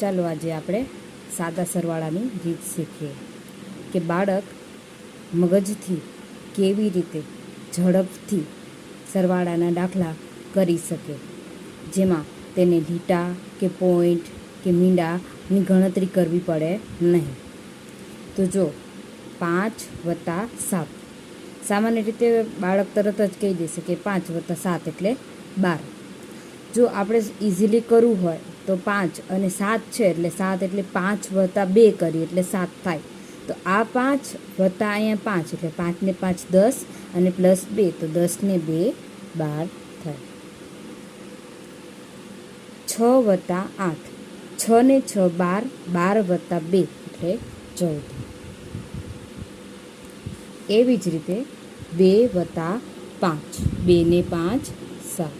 ચાલો આજે આપણે સાદા સરવાળાની રીત શીખીએ કે બાળક મગજથી કેવી રીતે ઝડપથી સરવાળાના દાખલા કરી શકે. જેમાં તેને લીટા કે પોઈન્ટ કે મીંડાની ગણતરી કરવી પડે નહીં. તો જો પાંચ વત્તા સાત. સામાન્ય રીતે બાળક તરત જ કહી દેશે કે પાંચ વત્તા સાત એટલે બાર. જો આપણે ઇઝીલી કરવું હોય તો પાંચ અને સાત છે, એટલે સાત એટલે પાંચ વત્તા બે કરીએ એટલે સાત થાય. તો આ પાંચ વત્તા અહીંયા પાંચ, એટલે પાંચને પાંચ દસ અને પ્લસ બે, તો દસને બે બાર થાય. છ વત્તા આઠ. છ ને છ બાર બાર વત્તા બે એટલે ચૌદ. એવી જ રીતે બે વત્તા પાંચ. બે ને પાંચ, સાત.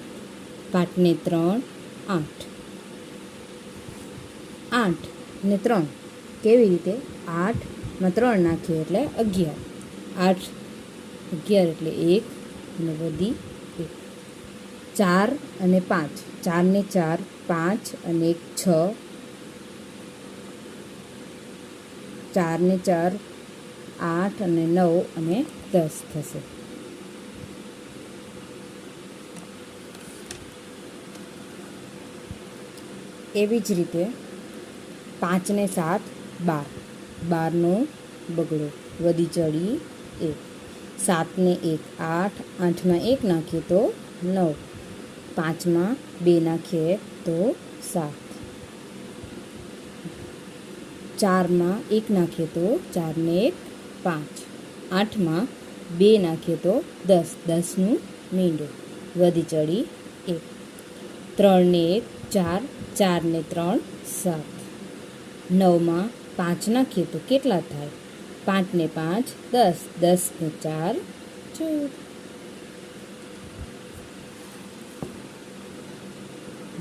પાંચને ત્રણ, આઠ. આઠ ને ત્રણ. કેવી રીતે? આઠમાં ત્રણ નાખીએ એટલે અગિયાર. આઠ, અગિયાર એટલે એક અને વધી એક. ચાર અને પાંચ. ચાર ને ચાર, પાંચ અને એક, છ. ચાર ને ચાર, આઠ અને નવ અને દસ થશે. એવી જ રીતે પાંચને સાત, બાર. બારનો બગડો. વધી ચડી એક. સાતને એક, આઠ. આઠમાં એક નાખીએ તો નવ. પાંચમાં બે નાખીએ તો સાત. ચારમાં એક નાખીએ તો ચારને એક, પાંચ. આઠમાં બે નાખીએ તો દસ. દસનું મીંડું. વધી ચડી એક. ત્રણને એક, ચાર. ચારને ત્રણ, સાત. નવમાં પાંચ નાખીએ તો કેટલા થાય? પાંચને પાંચ, દસ. દસને ચાર, ચૌદ.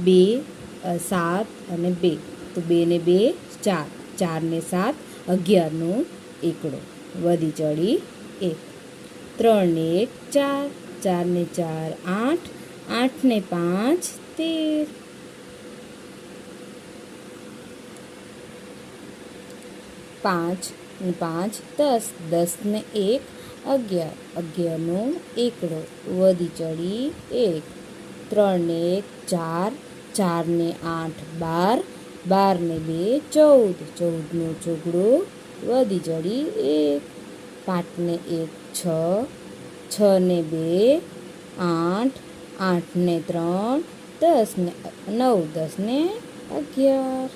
બે સાત અને બે. તો બે ને બે, ચાર. ચારને સાત અગિયારનો એકડો. વધી ચડી એક. ત્રણને એક, ચાર. ચારને ચાર, આઠ. આઠને પાંચ, તેર. પાંચ પાંચ, દસ દસને એક, અગિયાર અગિયારનો એકડો, વધી ચડી એક ત્રણને એક, ચાર ચારને આઠ, બાર બારને બે, ચૌદ ચૌદનો ચોગડો, વધી ચડી એક પાંચને એક, છ છ ને બે, આઠ આઠને ત્રણ, દસ ને નવ દસને અગિયાર.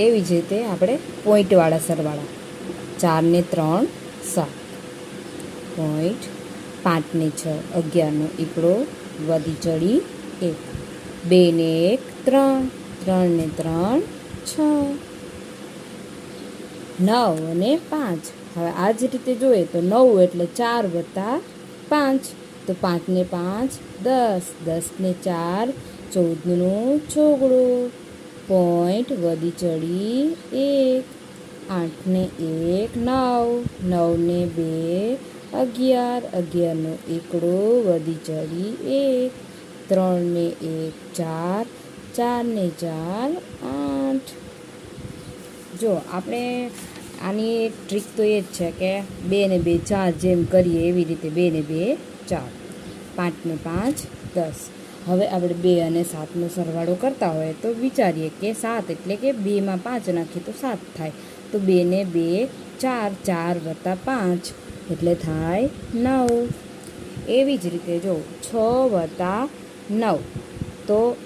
એવી જ રીતે આપણે પોઈન્ટવાળા સરવાળા. ચારને ત્રણ, સાત. પોઈન્ટ પાંચને છ, અગિયારનો એકડો વધી ચડી એક. બે ને એક, ત્રણ. ત્રણને ત્રણ, છ. નવ અને પાંચ. હવે આ જ રીતે જોઈએ તો નવ એટલે ચાર વત્તા પાંચ. તો પાંચને પાંચ, દસ. દસને ચાર, ચૌદનો ચોગડો. પોઈન્ટ વધી ચડી એક, આઠને એક, નવ, નવને બે, અગિયાર, અગિયારનો એકડો વધી ચડી એક, ત્રણને એક, ચાર, ચારને ચાર, આઠ. જો, આપણે આની ટ્રીક તો એ જ છે કે બે ને બે ચાર જેમ કરીએ એવી રીતે બે ને બે ચાર, પાંચને પાંચ, દસ. હવે આપણે બે અને સાતનો સરવાળો કરતા હોય તો વિચારીએ કે સાત એટલે કે બેમાં પાંચ નાખીએ તો સાત થાય. તો બેને બે, ચાર ચાર વત્તા પાંચ એટલે થાય નવ. એવી જ રીતે જો છ વત્તા નવ. તો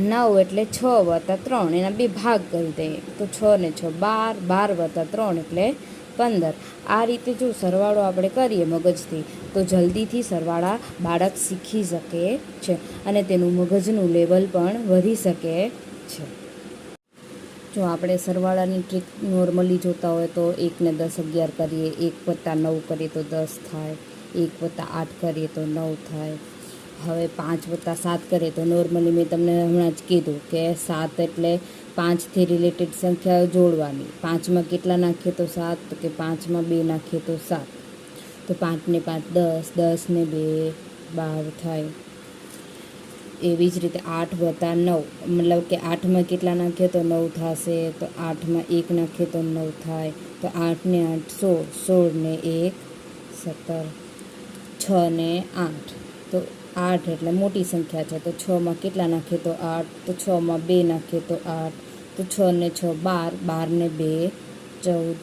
નવ એટલે છ વત્તા ત્રણ. એના બે ભાગ કરી દઈએ. તો છ ને છ બાર બાર વત્તા ત્રણ એટલે પંદર. આ રીતે જો સરવાળો આપણે કરીએ મગજથી, તો જલ્દીથી સરવાળા બાળક શીખી શકે છે અને તેનું મગજનું લેવલ પણ વધી શકે છે. જો આપણે સરવાળાની ટ્રીક નોર્મલી જોતા હોય તો એકને દસ અગિયાર કરીએ, એક વત્તા નવ કરીએ તો દસ થાય, એક વત્તા આઠ કરીએ તો નવ થાય. હવે પાંચ વત્તા સાત કરીએ તો નોર્મલી મેં તમને હમણાં જ કીધું કે સાત એટલે પાંચથી રિલેટેડ સંખ્યાઓ જોડવાની. પાંચમાં કેટલા નાખીએ તો સાત? તો કે પાંચમાં બે નાખીએ તો સાત. તો પાંચને પાંચ દસ દસ ને બે, બાર થાય. એવી જ રીતે આઠ વત્તા નવ. મતલબ કે આઠમાં કેટલા નાખીએ તો નવ થશે. તો આઠમાં એક નાખીએ તો નવ થાય. તો આઠ ને આઠ સોળ સોળ ને એક, સત્તર, છ ને આઠ. તો આઠ એટલે મોટી સંખ્યા છે, તો છમાં કેટલા નાખીએ તો આઠ, તો છમાં બે નાખીએ તો આઠ, તો છ ને છ બાર બાર ને બે ચૌદ,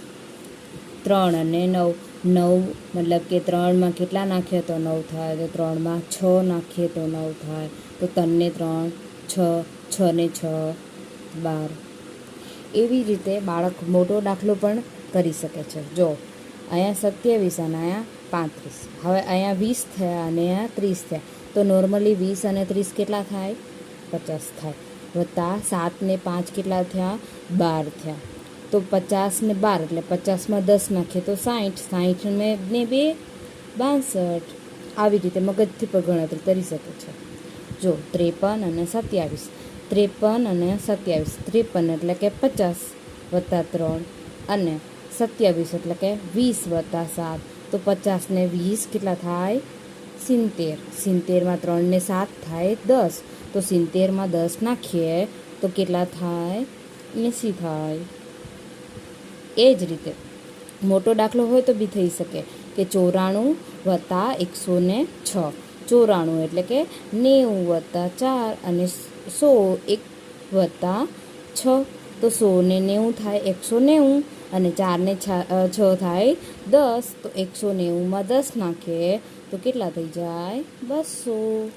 ત્રણ અને નવ નવ મતલબ કે ત્રણમાં કેટલા નાખીએ તો નવ થાય, તો ત્રણમાં છ નાખીએ તો નવ થાય, તો ત્રણને ત્રણ, છ છ ને છ, બાર. એવી રીતે બાળક મોટો દાખલો પણ કરી શકે છે. જો, અહીંયા સત્યાવીસ અને અહીંયા પાંત્રીસ. હવે અહીંયા વીસ થયા અને અહીંયા ત્રીસ થયા. તો નોર્મલી વીસ અને ત્રીસ કેટલા થાય? પચાસ થાય. વત્તા સાત ને પાંચ કેટલા થયા? બાર થયા. તો પચાસ ને બાર, એટલે પચાસમાં દસ નાખીએ તો સાઠ સાઠ ને બે, બાસઠ. આવી રીતે મગજથી પણ ગણતરી કરી શકે છે. જો, ત્રેપન અને સત્યાવીસ. ત્રેપન અને સત્યાવીસ. ત્રેપન એટલે કે પચાસ વત્તા ત્રણ અને સત્યાવીસ એટલે કે વીસ વત્તા સાત. તો પચાસ ને વીસ કેટલા થાય? સિત્તેર. સિત્તેરમાં ત્રણને સાત થાય દસ. તો સિત્તેરમાં દસ નાખીએ તો કેટલા થાય? એંસી થાય. એ જ રીતે. મોટો દાખલો હોય તો બી થઈ શકે કે ચોરાણું વત્તા એકસો ને છ. ચોરાણું એટલે કે નેવું વત્તા ચાર અને સો એક વત્તા છ. તો સો ને નેવું થાય એકસો નેવું અને ચારને છ થાય દસ. તો એકસો નેવુંમાં દસ નાખીએ તો કેટલા થઈ જાય? બસો.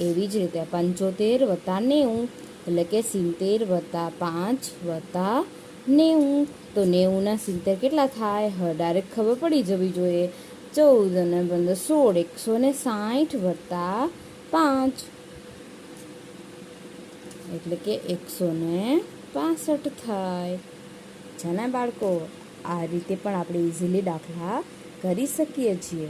એવી જ રીતે પંચોતેર વત્તા નેવું, એટલે કે સિત્તેર વત્તા પાંચ વત્તા નેવું. તો નેવુંના સિત્તેર કેટલા થાય? હવે ડાયરેક્ટ ખબર પડી જવી જોઈએ. ચૌદ અને પંદર, સોળ, એકસો ને સાઠ વત્તા પાંચ. એટલે કે એકસો ને પાસઠ થાય. છે ને બાળકો, આ રીતે પણ આપણે ઇઝીલી દાખલા કરી શકીએ છીએ.